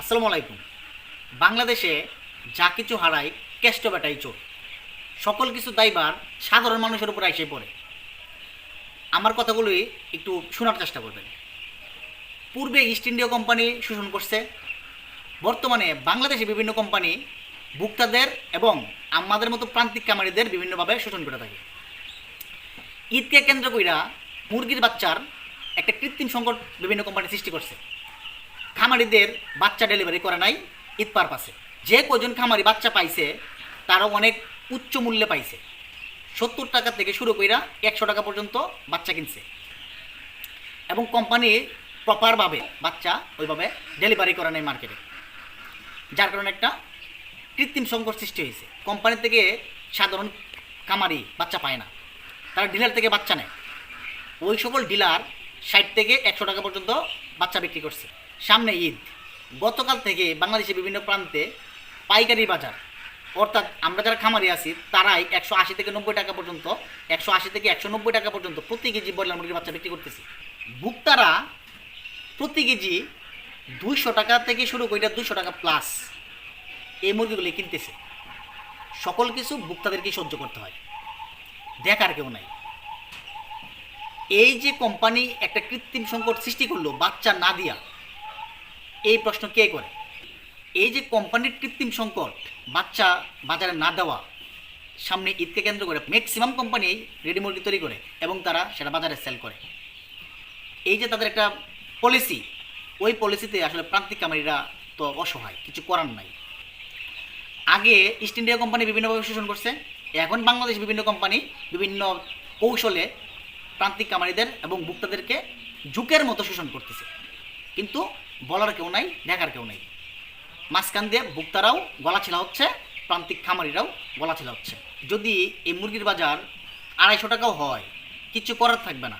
আসসালামু আলাইকুম। বাংলাদেশে যা কিছু হারায় কেষ্ট বেটাই চোর। সকল কিছু দায়বার সাধারণ মানুষের উপর এসে পড়ে। আমার কথাগুলোই একটু শোনার চেষ্টা করবেন। পূর্বে ইস্ট ইন্ডিয়া কোম্পানি শোষণ করছে। বর্তমানে বাংলাদেশে বিভিন্ন কোম্পানি ভোক্তাদের এবং আমাদের মতো প্রান্তিক কামারিদের বিভিন্নভাবে শোষণ করে থাকে। ঈদকে কেন্দ্র কইরা মুরগির বাচ্চার একটা কৃত্রিম সংকট বিভিন্ন কোম্পানি সৃষ্টি করছে। খামারিদের বাচ্চা ডেলিভারি করে নাই ঈদ পারপাসে যে কজন খামারি বাচ্চা পাইছে তারা অনেক উচ্চ মূল্যে পাইছে। সত্তর টাকা থেকে শুরু কইরা একশো টাকা পর্যন্ত বাচ্চা কিনছে। এবং কোম্পানি প্রপারভাবে বাচ্চা ওইভাবে ডেলিভারি করে নাই মার্কেটে যার কারণে একটা কৃত্রিম সংকট সৃষ্টি হয়েছে। কোম্পানি থেকে সাধারণ খামারি বাচ্চা পায় না। তারা ডিলার থেকে বাচ্চা নেয়। ওই সকল ডিলার ষাট থেকে একশো টাকা পর্যন্ত বাচ্চা বিক্রি করছে। সামনে ঈদ। গতকাল থেকে বাংলাদেশের বিভিন্ন প্রান্তে পাইকারি বাজার। অর্থাৎ আমরা যারা খামারি আছি, তারাই একশো আশি থেকে নব্বই টাকা পর্যন্ত, একশো আশি থেকে একশো নব্বই টাকা পর্যন্ত প্রতি কেজি ব্রয়লার মুরগির বাচ্চা বিক্রি করতেছি। ভুক্তারা প্রতি কেজি দুইশো টাকা থেকে শুরু করে দুশো টাকা প্লাস এই মুরগিগুলি কিনতেছে। সকল কিছু ভুক্তাদেরকেই সহ্য করতে হয়। দেখার কেউ নাই। এই যে কোম্পানি একটা কৃত্রিম সংকট সৃষ্টি করল, বাচ্চা না দিয়া, এই প্রশ্ন কে করে? এই যে কোম্পানির কৃত্রিম সংকট, বাচ্চা বাজারে না দেওয়া, সামনে ঈদকে কেন্দ্র করে ম্যাক্সিমাম কোম্পানি রেডি মুরগি তৈরি করে এবং তারা সেটা বাজারে সেল করে। এই যে তাদের একটা পলিসি ওই পলিসিতে আসলে প্রান্তিক কামারিরা তো অসহায়, কিছু করার নাই। আগে ইস্ট ইন্ডিয়া কোম্পানি বিভিন্নভাবে শোষণ করছে, এখন বাংলাদেশ বিভিন্ন কোম্পানি বিভিন্ন কৌশলে প্রান্তিক কামারিদের এবং ভোক্তাদেরকে ঝুঁকের মতো শোষণ করতেছে। কিন্তু বলার কেউ নাই, দেখার কেউ নাই। মাঝখান দিয়ে ভোক্তারাও গলা ছিলা হচ্ছে প্রান্তিক খামারিরাও গলা ছেলা হচ্ছে। যদি এই মুরগির বাজার আড়াইশো টাকাও হয়, কিছু করার থাকবে না।